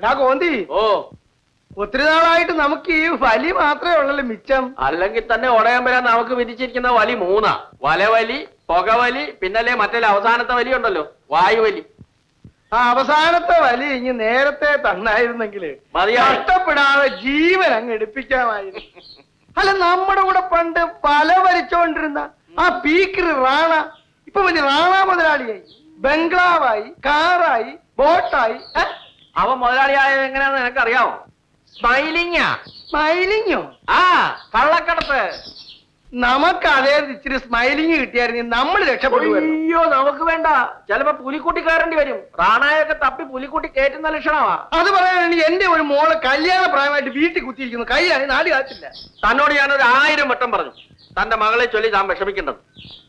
എടാ കോന്തി ഓ. ഒത്തിരി നാളായിട്ട് നമുക്ക് ഈ വലി മാത്രമേ ഉള്ളല്ലോ മിച്ചം? അല്ലെങ്കിൽ തന്നെ ഉടയാൻ വരാൻ നമുക്ക് വിധിച്ചിരിക്കുന്ന വലി മൂന്നാ. വലവലി പുകവലി പിന്നല്ലേ മറ്റേ അവസാനത്തെ വലി ഉണ്ടല്ലോ. വായുവലി ആ അവസാനത്തെ വലി ഇനി നേരത്തെ തന്നായിരുന്നെങ്കിൽ മതിയായി. കഷ്ടപ്പെടാതെ ജീവൻ അങ്ങ് എടുപ്പിക്കാമായിരുന്നു. അല്ല നമ്മുടെ കൂടെ പണ്ട് പല വലിച്ചോണ്ടിരുന്ന ആ പീക്കർ റാണ ഇപ്പൊ വലിയ റാണ മുതലാളിയായി. ബംഗ്ലാവായി കാറായി ബോട്ടായി അവൻ മുതലാളിയായത് എങ്ങനെയാണെന്ന് നിനക്കറിയാമോ സ്മൈലിങ്ങാ. സ്മൈലിങ്ങോ? ആ കള്ളക്കടത്ത്. നമുക്ക് അതേ ഇച്ചിരി സ്മൈലിങ് കിട്ടിയായിരുന്നു. നമ്മൾ രക്ഷപ്പെട്ടു അയ്യോ നമുക്ക് വേണ്ട. ചിലപ്പോ പുലിക്കുട്ടി കയറേണ്ടി വരും. റാണായൊക്കെ തപ്പി പുലിക്കുട്ടി കയറ്റുന്ന ലക്ഷണമാ. അത് പറയാനാണ് എന്റെ ഒരു മോൾ കല്യാണ പ്രായമായിട്ട് വീട്ടിൽ കുത്തിയിരിക്കുന്നു. കയ്യാണ് നാല് കാത്തില്ല തന്നോട് ഞാനൊരു ആയിരം വട്ടം പറഞ്ഞു. തന്റെ മകളെ ചൊല്ലി താൻ വിഷമിക്കേണ്ടത്.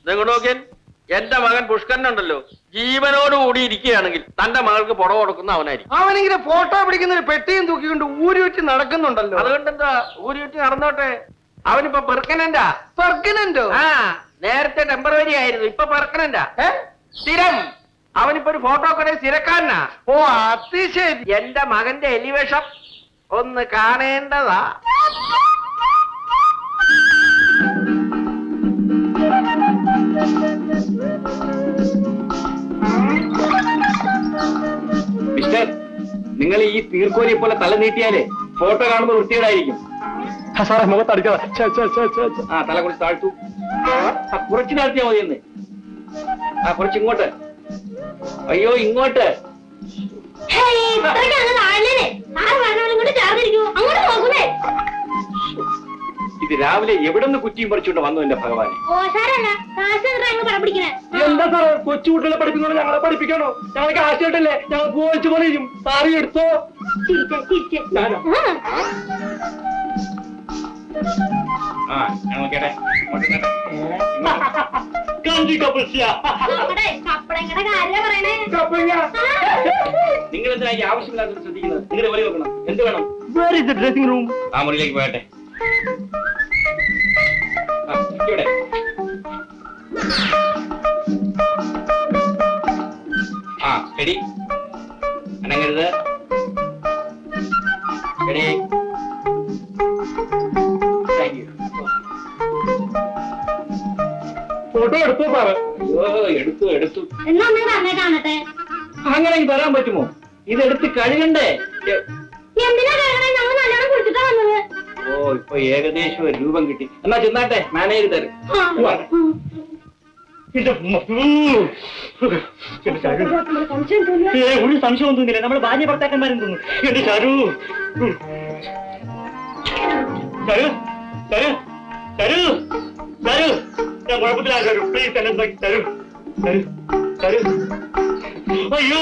നിങ്ങൾ നോക്കിയൻ എന്റെ മകൻ പുഷ്കരനുണ്ടല്ലോ. ജീവനോടുകൂടി ഇരിക്കുകയാണെങ്കിൽ തന്റെ മകൾക്ക് പുറവ് കൊടുക്കുന്ന അവനായിരിക്കും. അവനിങ്ങനെ ഫോട്ടോ പിടിക്കുന്ന ഒരു പെട്ടിയും തൂക്കിക്കൊണ്ട് ഊരുറ്റി നടക്കുന്നുണ്ടല്ലോ. അതുകൊണ്ട് എന്താ ഊരിയിട്ട് നടന്നോട്ടെ. അവനിപ്പോ പെർക്കനന്റാ. പെർക്കനന്റോ? ആ നേരത്തെ ടെമ്പററി ആയിരുന്നു ഇപ്പൊ പെർക്കനന്റാ? സ്ഥിരം. അവനിപ്പോ ഒരു ഫോട്ടോ കട സ്ഥിരക്കാരനാ. ഓ അത് ശരി. എന്റെ മകന്റെ എലിവേഷം ഒന്ന് കാണേണ്ടതാ. മിസ്റ്റർ നിങ്ങൾ ഈ തീർക്കോലി പോലെ തല നീട്ടിയാലേ ഫോട്ടോ കാണുമ്പോൾ വൃത്തികേടായിരിക്കും. സാറേ മുഖത്തടിക്കാതെ ആ തല കുറച്ച് താഴ്ത്തു. ആ കുറച്ച് താഴ്ത്തിയാ മതി എന്ന് ആ കുറച്ച് ഇങ്ങോട്ട്. അയ്യോ ഇങ്ങോട്ട്. അങ്ങോട്ട് ഇത്രയ്ക്ക് ഇത് രാവിലെ എവിടെന്ന് കുറ്റിയും പറിച്ചുകൊണ്ട് വന്നു എന്റെ ഭഗവാനെ? എന്താ സാറേ കൊച്ചു കുട്ടികളെ പഠിപ്പിക്കണോ ഞങ്ങളെ പഠിപ്പിക്കണോ? ഞങ്ങളെ കാശ് കേട്ടല്ലേ? ഞങ്ങൾ പോയിച്ചു പോലെ ചെയ്യും സാറി എടുത്തോ? ആ. ഞങ്ങൾ കേട്ടെ. നിങ്ങൾ എന്തിനാ ഈ ആവശ്യമില്ലാത്ത ശ്രദ്ധിക്കുന്നത്? നിങ്ങൾ വെളി നോക്കണം. എന്ത് വേണം? വേറെ ഡ്രസ്സിംഗ് റൂം ആ മുറിയിലേക്ക് പോയട്ടെ. ഇവിടെ ആ ശരി അനങ്ങരുത്. ശരി ഫോട്ടോ എടുത്തു സാറ്? അയ്യോ എടുത്തു എടുത്തു. എന്നാ ഒന്ന് തന്നെ കാണട്ടെ. അങ്ങനെ തരാൻ പറ്റുമോ? ഇതെടുത്ത് കഴുകണ്ടേ? ഇപ്പൊ ഏകദേശം ഒരു രൂപം കിട്ടി. എന്നാ ചെന്നാട്ടെ മാനേജ് തരും ഒരു സംശയവും തോന്നില്ല നമ്മുടെ ഭാര്യ ഭർത്താക്കന്മാരും തോന്നുന്നു. എന്റെ ചാരു. ചരു. ചരു. ചരു. ചരു. ഞാൻ കുഴപ്പത്തിലാണ് ചരു. പ്ലീസ് എന്നെ തരൂ. തരൂ തരൂ അയ്യോ.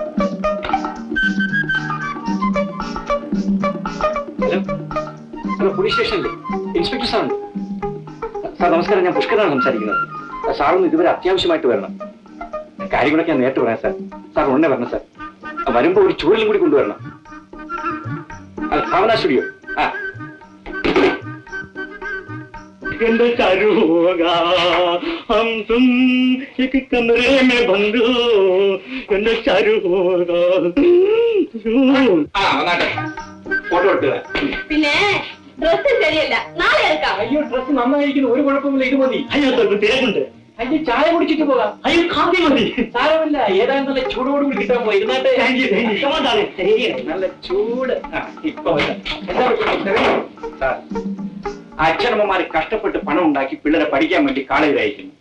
നമ്മുടെ പോലീസ് സ്റ്റേഷനിൽ ഇൻസ്പെക്ടർ സാറുണ്ട് സാർ നമസ്കാരം. ഞാൻ പുഷ്കരാണ് സംസാരിക്കുന്നത്. സാറൊന്ന് ഇതുവരെ അത്യാവശ്യമായിട്ട് വരണം. കാര്യങ്ങളൊക്കെ ഞാൻ നേരിട്ട് പറയാം സാർ സാർ ഉടനെ വരണം സാർ വരുമ്പോൾ ഒരു ചൂരലും കൂടി കൊണ്ടുവരണം. അല്ല ഭാവന സ്റ്റുഡിയോ എന്റെ ചരുവോഗാ ഫോട്ടോ എടുത്തുക പിന്നെ ഡ്രസ് ശരിയല്ല. നാളെ എടുക്കാം അയ്യോ ഡ്രസ് നന്നായിരിക്കുന്നു ഒരു കുഴപ്പമില്ല ഇത് മതി. അയ്യോ തൊട്ട് തിരക്കുണ്ട്. അയ്യോ ചായ കുടിച്ചിട്ട് പോകാം. അയ്യോ കാപ്പി മതി. സാരമില്ല. ഏതായാലും നല്ല ചൂടോടുകൂടി കിട്ടാൻ പോയി. ഇരുന്നാട്ടെ. നല്ല ചൂട്. ആ, ഇപ്പൊ അച്ഛനമ്മമാര് കഷ്ടപ്പെട്ട് പണം ഉണ്ടാക്കി പിള്ളേരെ പഠിക്കാൻ വേണ്ടി കാളയിൽ അയക്കുന്നു.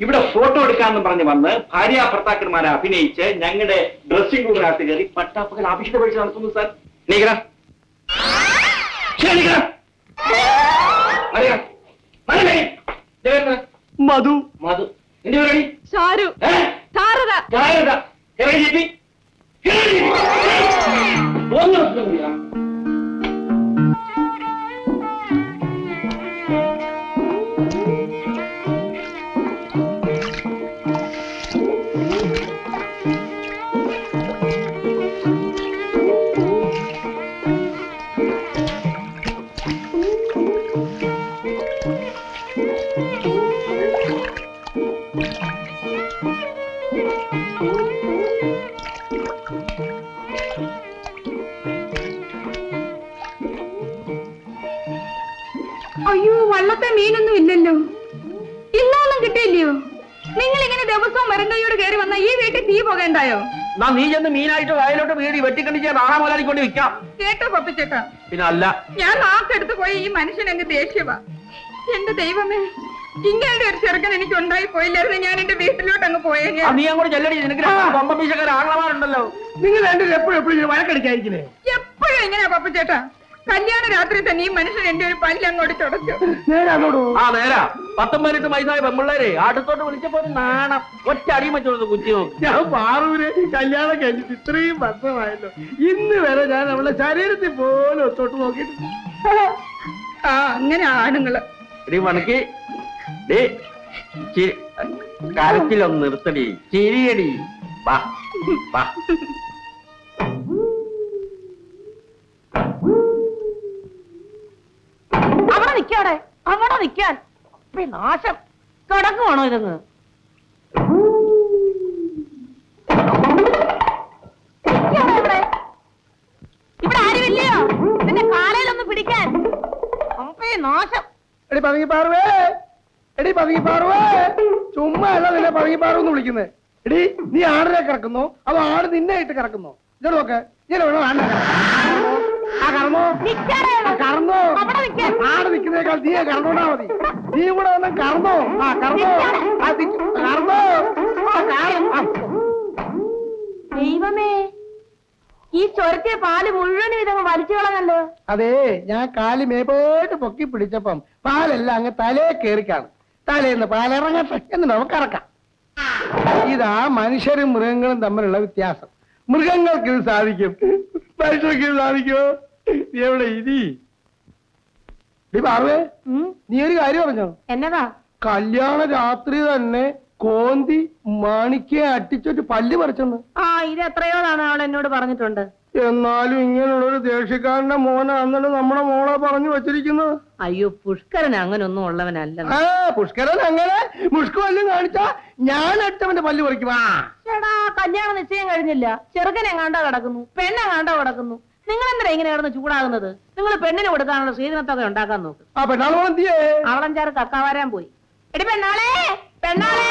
ഇവിടെ ഫോട്ടോ എടുക്കാന്ന് പറഞ്ഞ് വന്ന് ഭാര്യ ഭർത്താക്കന്മാരെ അഭിനയിച്ച് ഞങ്ങളുടെ ഡ്രസ്സിംഗ് റൂമിനകത്ത് കയറി പട്ടാപ്പകൽ അഭിഷേക പരീക്ഷ നടത്തുന്നു സാർ. നീക്കടാ ശരി, നീക്കടാ. മധു. മധു. എന്റെ പേരണി ഷാരു. ശാരദ ശാരദ ഒന്ന് അയ്യോ വള്ളത്തെ മീനൊന്നും ഇല്ലല്ലോ. ഇന്നൊന്നും കിട്ടിയില്ലയോ? നിങ്ങൾ ഇങ്ങനെ ദിവസവും മരങ്കയോട് കയറി വന്ന ഈ വീട്ടിൽ തീ പോകേണ്ടായോ എന്നാ നീ ചെന്ന് മീനായിട്ട് വയലോട്ട് വീടി വെട്ടിക്കണ്ടിച്ച് നാളെ മുതലാളി കൊണ്ട് വിൽക്കാം. കേട്ടോ പപ്പിച്ചേട്ടാ. പിന്നെ അല്ല ഞാൻ നാക്കെടുത്ത് പോയി ഈ മനുഷ്യൻ അങ്ങ് ദേഷ്യവാ. എന്റെ ദൈവമേ ഇങ്ങനെ ഒരു ചെറുക്കൻ എനിക്ക് ഉണ്ടായി പോയില്ലായിരുന്നു. ഞാൻ എന്റെ വീട്ടിലോട്ട് അങ്ങ് പോയേ ആ, നീ അങ്ങോട്ട് ചെല്ലടി. നിനക്ക് കൊമ്പമീശക്കാർ ആങ്ങളമാരുണ്ടല്ലോ നിങ്ങൾ രണ്ടുപേരും എപ്പോഴും എപ്പോഴും വഴക്കടിക്കായിരിക്കുന്നേ എപ്പോഴും എങ്ങനെയാ പപ്പിച്ചേട്ടാ. കല്യാണ രാത്രി തന്നെ ഈ മനുഷ്യൻ എന്റെ ഒരു പല്ല അങ്ങോട്ട് തുടച്ചു. നേരെ ആ നേരാ. പത്തും പതിനെട്ട് വയസ്സായ പെമ്പിള്ളേരെ അടുത്തോട്ട് വിളിച്ചപ്പോ ഒരു നാണം. ഒറ്റ അടിയും വെച്ചോളൂ കുത്തി നോക്കി ഞാൻ പാറൂര് കല്യാണം കഴിഞ്ഞിട്ട് ഇത്രയും വർഷമായല്ലോ. ഇന്ന് വരെ ഞാൻ അവളുടെ ശരീരത്തിൽ പോലും ഒത്തോട്ട് നോക്കിയിട്ട് ആ അങ്ങനെ ആണുങ്ങൾ. എടി മണക്ക്. കരച്ചിലൊന്ന് നിർത്തടി. ചിരിയടി. വാ വാ. അവിടെ അവിടെ നിൽക്കാൻ. നാശം കിടക്കുവാണോ ഇതങ്ങ്? ഇവിടെ? ആരുമില്ലയോ? എന്റെ കാലയിലൊന്ന് പിടിക്കാൻ. അപ്പേ നാശം. എടി പതുങ്ങി പാറുവേ. എടി പതുങ്ങി പാറുവേ. ചുമ്മാ അല്ല നിന്നെ പതുങ്ങി പാറു വിളിക്കുന്നത് എടി നീ ആടിനെ കിടക്കുന്നോ അതോ ആട് നിന്നെ ആയിട്ട് കിടക്കുന്നോ നോക്ക്. ഇങ്ങനെ വേണോ ആടിനെ കിടക്കാൻ? ആ കറന്നോ കറന്നോ. ആട് നിൽക്കുന്നേക്കാൾ നീ കറന്നോണ്ടാ മതി. നീ കൂടെ വന്ന് കറന്നോ ആ കറന്നോ ആ കറന്നോ ദൈവമേ ഈ ചൊരത്തിയ പാൽ മുഴുവനും ഇതങ്ങ് വലിച്ചു കളഞ്ഞല്ലോ. അതെ ഞാൻ കാൽ മേപ്പോട്ട് പൊക്കി പിടിച്ചപ്പം പാലെല്ലാം അങ്ങ് തലേ കേറിക്കാണ് തലേന്ന് പാലിറങ്ങട്ടെ എന്ന് നമുക്ക് ഇറക്കാം ഇതാ മനുഷ്യരും മൃഗങ്ങളും തമ്മിലുള്ള വ്യത്യാസം. മൃഗങ്ങൾക്ക് ഇത് സാധിക്കും. മനുഷ്യർക്ക് ഇത് സാധിക്കുമോ? എവിടെ ഇതി നീ പാർവേ നീ ഒരു കാര്യം പറഞ്ഞോ? എന്നതാ? കല്യാണ രാത്രി തന്നെ കോന്തി മാണിക്കെ അട്ടിച്ചൊരു പല്ല് പറിച്ചെന്ന്. ആ ഇത് എത്രയോ തവണ അവൾ എന്നോട് പറഞ്ഞിട്ടുണ്ട്? എന്നാലും ഇങ്ങനെയുള്ളൊരു ദേഷ്യക്കാരന്റെ മോനാണെന്നാണ് നമ്മുടെ മോളെ പറഞ്ഞു വെച്ചിരിക്കുന്നത്. അയ്യോ പുഷ്കരൻ അങ്ങനൊന്നും ഉള്ളവനല്ല ആ പുഷ്കരൻ അങ്ങനെ മുഷ്കു പല്ലും കാണിച്ചാ ഞാൻ അടുത്തവന്റെ പല്ല് പറിക്കും. ആ. ചേടാ കല്യാണ നിശ്ചയം കഴിഞ്ഞില്ല. ചെറുക്കൻ കണ്ട കിടക്കുന്നു പെണ്ണെ കണ്ട കിടക്കുന്നു. നിങ്ങൾ എന്തിനാ ഇങ്ങനെ കിടന്ന് ചൂടാകുന്നത്? നിങ്ങൾ പെണ്ണിന് കൊടുക്കാനുള്ള സ്വീകരണത്തൊക്കെ ഉണ്ടാക്കാൻ നോക്ക്. ആ പെണ്ണാൾ എന്തിയേ അവളഞ്ചാറ് കക്കാവാരാൻ പോയി. എടി പെണ്ണാളെ പെണ്ണാളെ!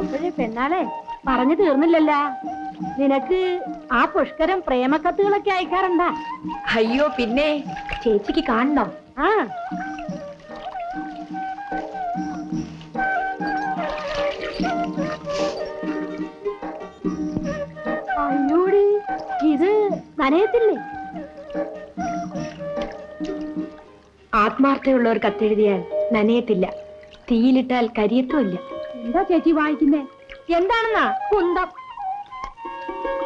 അപ്പോഴേ പെണ്ണാളെ പറഞ്ഞു തീർന്നില്ലല്ല. നിനക്ക് ആ പുഷ്കരം പ്രേമക്കത്തുകളൊക്കെ അയക്കാറുണ്ടാ? അയ്യോ പിന്നെ. ചേച്ചിക്ക് കാണണം. ആ. അയ്യോടി ഇത് നനയത്തില്ലേ? ആത്മാർത്ഥമുള്ള ഒരു കത്തെഴുതിയാൽ നനയത്തില്ല. തീയിലിട്ടാൽ കരിയത്തുമില്ല. എന്താ ചേച്ചി വായിക്കുന്നേ? എന്താണെന്നാ കുന്തം?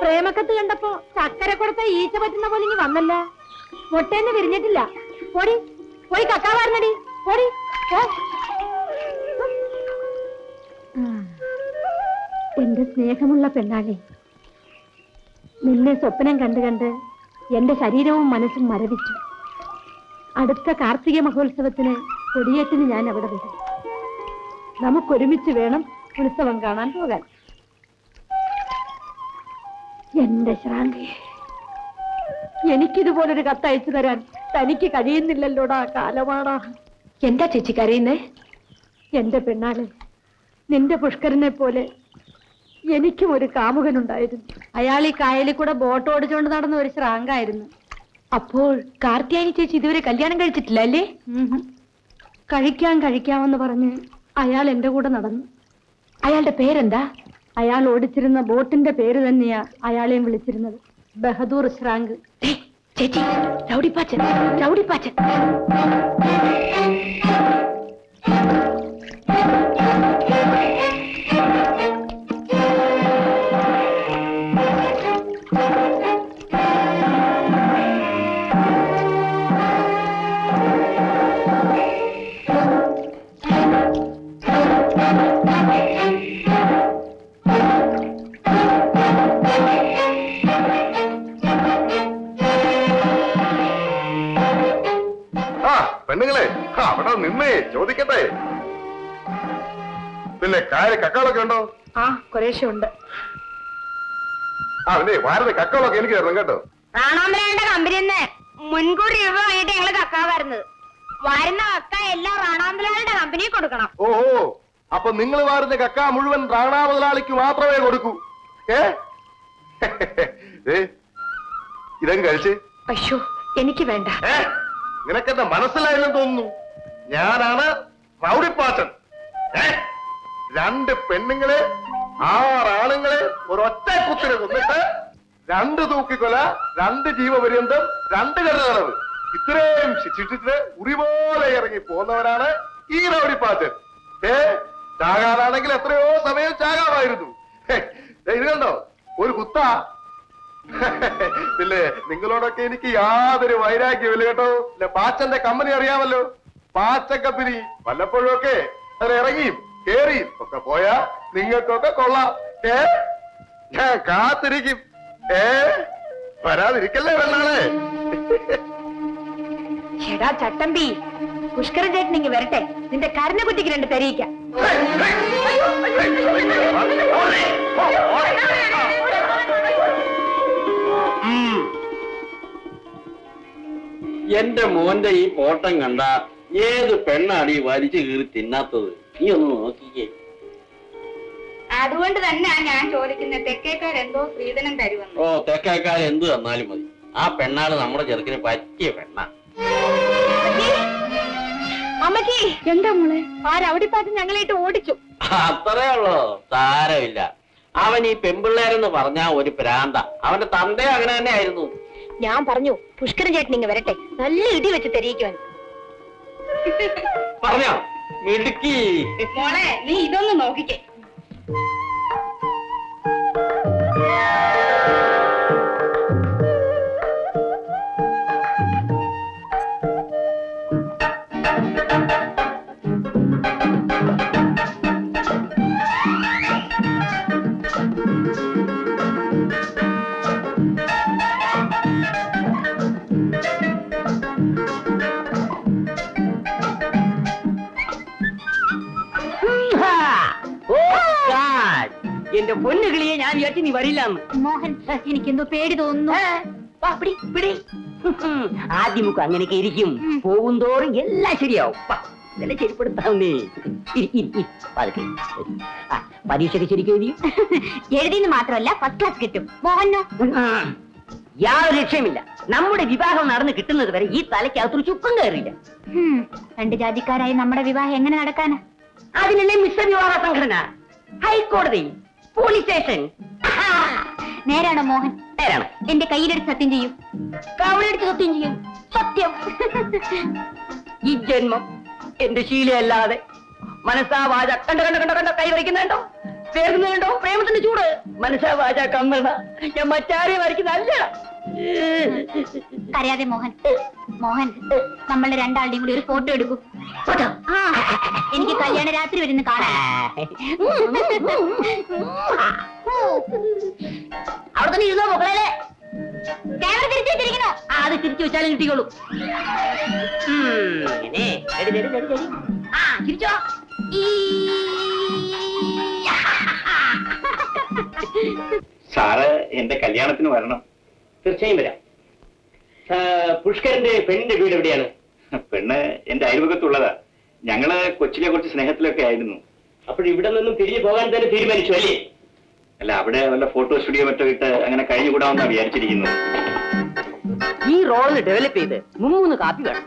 പ്രേമക്കത്ത് കണ്ടപ്പോ ചക്കര കൊടുത്ത ഈച്ച പറ്റുന്ന പോലെ ഇനി വന്നല്ല. മുട്ടേന്ന് വിരിഞ്ഞിട്ടില്ല. പൊടി പോയി കക്കാ പോടി പൊടി എന്റെ സ്നേഹമുള്ള പെണ്ണാളെ നിന്നെ സ്വപ്നം കണ്ട് കണ്ട് എന്റെ ശരീരവും മനസ്സും മരവിച്ചു. അടുത്ത കാർത്തിക മഹോത്സവത്തിന് കൊടിയേറ്റിന് ഞാൻ അവിടെ വരും. നമുക്കൊരുമിച്ച് വേണം ഉത്സവം കാണാൻ പോകാൻ. എന്റെ ശ്രാന്തി. എനിക്കിതുപോലൊരു കത്തയച്ചു തരാൻ തനിക്ക് കഴിയുന്നില്ലല്ലോടാ കാലമാടാ. എന്താ ചേച്ചി കരയുന്നേ? എന്റെ പെണ്ണാളെ നിന്റെ പുഷ്കരനെ പോലെ എനിക്കും ഒരു കാമുകനുണ്ടായിരുന്നു. അയാൾ ഈ കായലിൽ കൂടെ ബോട്ട് ഓടിച്ചുകൊണ്ട് നടന്ന ഒരു ശ്രാങ്കായിരുന്നു. അപ്പോൾ കാർത്തിയാനി ചേച്ചി ഇതുവരെ കല്യാണം കഴിച്ചിട്ടില്ല അല്ലേ? കഴിക്കാൻ കഴിക്കാം കഴിക്കാമെന്ന് പറഞ്ഞ് അയാൾ എന്റെ കൂടെ നടന്നു. അയാളുടെ പേരെന്താ? അയാൾ ഓടിച്ചിരുന്ന ബോട്ടിന്റെ പേര് തന്നെയാ അയാളെയും വിളിച്ചിരുന്നത്. ബഹദൂർ ശ്രാങ്ക്. ചേച്ചി രൗഡിപ്പാച്ചൻ. കക്കാളൊക്കെ ഉണ്ടോ? ആ കുറേശ്ശെ ഉണ്ട്. ആ പിന്നെ വാരത്തെ കക്കാളൊക്കെ എനിക്ക് തരണം കേട്ടോ. റാണാമ്പലയുടെ കമ്പനിന്ന് മുൻകൂർ രൂപ വാങ്ങിയിട്ട് ഞങ്ങൾ കക്കാ വരുന്നത്. വരുന്ന കക്ക എല്ലാം റാണാമ്പലയുടെ കമ്പനി കൊടുക്കണം. ഓഹോ അപ്പൊ നിങ്ങൾ വാരുന്ന കക്ക മുഴുവൻ റാണാ മുതലാളിക്ക് മാത്രമേ കൊടുക്കൂ. ഏ? ഇതങ്ങ് കഴിച്ച്. അയ്യോ എനിക്ക് വേണ്ട. ഏ മനസ്സിലായെന്ന് മനസ്സിലായില്ലെന്ന് തോന്നുന്നു? ഞാനാണ് റൗഡിപ്പാച്ചൻ. ഏ? രണ്ട് പെണ്ണുങ്ങളെ ആറാണുങ്ങളെ ഒരൊറ്റ കുത്തിനെ കൊന്നിട്ട് രണ്ട് തൂക്കിക്കൊല രണ്ട് ജീവപര്യന്തം രണ്ട് കരുതളവ് ഇത്രയും ശിക്ഷിച്ചിട്ട് ഉറി പോലെ ഇറങ്ങി പോന്നവരാണ് ഈ റൗഡിപ്പാച്ചൻ ഏ ചാകാനാണെങ്കിൽ എത്രയോ സമയം ചാകാമായിരുന്നു. ഇത് കണ്ടോ? ഒരു കുത്ത. ഇല്ലേ നിങ്ങളോടൊക്കെ എനിക്ക് യാതൊരു വൈരാഗ്യമില്ല കേട്ടോ. പാച്ചന്റെ കമ്പനി അറിയാമല്ലോ. പാച്ച കമ്പനി വല്ലപ്പോഴും ഒക്കെ അതിൽ ഇറങ്ങിയും കേറിയും ഒക്കെ പോയാ നിങ്ങൾക്കൊക്കെ കൊള്ളാം. ഏ? ഞാൻ കാത്തിരിക്കും. ഏ? വരാതിരിക്കല്ലേ വെള്ളാളെ ചേടാ ചട്ടമ്പി പുഷ്കരൻ ചേട്ടൻ ഇങ്ങ് വരട്ടെ. നിന്റെ കരഞ്ഞ കുട്ടിക്ക് രണ്ട് തെരയിക്കാം. എന്റെ മോന്റെ ഈ പോട്ടം കണ്ട ഏത് പെണ്ണാണ് ഈ വലിച്ചു കീറി തിന്നാത്തത്? നീ ഒന്ന് നോക്കിക്കേ അതുകൊണ്ട് തന്നെ ഞാൻ ചോദിക്കുന്നത്. തെക്കേക്കാരെന്തോ സ്ത്രീധനം തരുമെന്ന്. ഓ തെക്കേക്കാർ എന്ത് തന്നാലും മതി. ആ പെണ്ണാണ് നമ്മുടെ ചെറുക്കിന് പറ്റിയ പെണ്ണ. അമ്മയ്ക്ക് എന്താ മോളെ? ആരവിടെ പാട്ട് ഞങ്ങളായിട്ട് ഓടിച്ചു. അത്രേ ഉള്ളൂ. സാരമില്ല. അവൻ ഈ പെമ്പിള്ളേരെന്ന് പറഞ്ഞ ഒരു പ്രാന്ത. അവന്റെ തന്റെ അങ്ങനെ തന്നെ ആയിരുന്നു ഞാൻ പറഞ്ഞു പുഷ്കരൻ ചേട്ടൻ ഇങ്ങ് വരട്ടെ. നല്ല ഇടി വെച്ച് തെരയിക്കുവാൻ. പറഞ്ഞോ? മിടുക്കി. മോളെ നീ ഇതൊന്ന് നോക്കിക്കേ. പൊന്നു കിളിയെ ഞാൻ വിചാരിച്ചു നീ വരില്ല മോഹൻ എനിക്ക് എനിക്കെന്തോ പേടി തോന്നുന്നു. ആദ്യമൊക്കെ അങ്ങനെയൊക്കെ ഇരിക്കും. പോകും തോറും എല്ലാം ശരിയാവും. വാ, ശരിപ്പെടുത്താം ശരിപ്പെടുത്താവുന്നേ ഇരി, ഇരി, ഇരി. പതുക്കെ. ആ, പരീക്ഷയ്ക്ക് ശരിക്കും എഴുതിയോ എഴുതിന്ന് മാത്രമല്ല ഫസ്റ്റ് ക്ലാസ് കിട്ടും. മോഹനോ? യാതൊരു ലക്ഷ്യമില്ല നമ്മുടെ വിവാഹം നടന്ന് കിട്ടുന്നത് വരെ ഈ തലയ്ക്കകത്തൊരു ചുക്കം കയറില്ല ഹും, രണ്ട് ജാതിക്കാരായി നമ്മുടെ വിവാഹം എങ്ങനെ നടക്കാനാ? അതിനല്ലേ മിശ്ര വിവാഹ സംഘടന? ഹൈക്കോടതി പോലീസ് സ്റ്റേഷൻ. നേരാണോ മോഹൻ? നേരാണ്. എന്റെ കയ്യിലെടുത്ത് സത്യം ചെയ്യൂ. കാവളെടുത്ത് സത്യം ചെയ്യും. സത്യം. ഈ ജന്മം എന്റെ ശീലയല്ലാതെ മനസ്സാ വാച കണ്ട കണ്ട കണ്ട കണ്ട കൈ വരയ്ക്കുന്നുണ്ടോ ചേർന്നുണ്ടോ പ്രേമത്തിന്റെ ചൂട്. മനസ്സാ വാച കമ്മണ. ഞാൻ മറ്റാരെയും വരയ്ക്കുന്നല്ല കരയാതെ മോഹൻ. മോഹൻ നമ്മൾ രണ്ടാളുടെയും കൂടി ഒരു ഫോട്ടോ എടുക്കൂ. എനിക്ക് കല്യാണ രാത്രി വരുന്ന കാണാം. അവിടെ തന്നെ ഇരുന്നോ മക്കളെ? ക്യാമറ തിരിച്ചു അത് തിരിച്ചു വെച്ചാലും കിട്ടിക്കോളൂ. ഉം, എടി, എടി, എടി, എടി. ആ ചിരിച്ചോ സാറ് എന്റെ കല്യാണത്തിന് വരണം. തീർച്ചയായും വരാം. പുഷ്കരന്റെ പെണ്ണിന്റെ വീട് എവിടെയാണ്? പെണ്ണ് എന്റെ അയൽവകത്തുള്ളതാ ഞങ്ങൾ കൊച്ചിലെ കുറച്ച് സ്നേഹത്തിലൊക്കെ ആയിരുന്നു. അപ്പോൾ ഇവിടെ നിന്നും തിരിഞ്ഞു പോകാൻ തന്നെ തീരുമാനിച്ചു അല്ലേ? അല്ല അവിടെ വല്ല ഫോട്ടോ സ്റ്റുഡിയോ മറ്റോ ഇട്ട് അങ്ങനെ കഴിഞ്ഞുകൂടാമെന്നാ വിചാരിച്ചിരിക്കുന്നത് ഈ റോൾ ഡെവലപ്പ് ചെയ്ത് മുമ്മൂന്ന് കാപ്പി വേണം.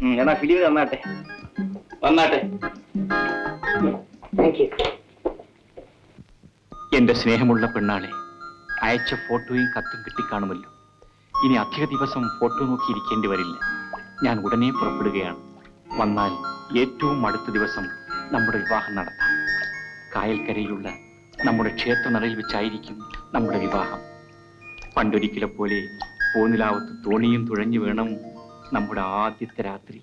ഉം, എന്നാ ഫിലിം തന്നാട്ടെ വന്നാട്ടെ താങ്ക് യു എന്റെ സ്നേഹമുള്ള പെണ്ണാളെ അയച്ച ഫോട്ടോയും കത്തും കിട്ടിക്കാണുമല്ലോ. ഇനി അധിക ദിവസം ഫോട്ടോ നോക്കി ഇരിക്കേണ്ടി വരില്ല. ഞാൻ ഉടനെ പുറപ്പെടുകയാണ്. വന്നാൽ ഏറ്റവും അടുത്ത ദിവസം നമ്മുടെ വിവാഹം നടത്താം. കായൽക്കരയിലുള്ള നമ്മുടെ ക്ഷേത്രനടയിൽ വെച്ചായിരിക്കും നമ്മുടെ വിവാഹം. പണ്ടൊരിക്കലെ പോലെ പോന്നിലാവത്ത് തോണിയും തുഴഞ്ഞു വേണം നമ്മുടെ ആദ്യത്തെ രാത്രി.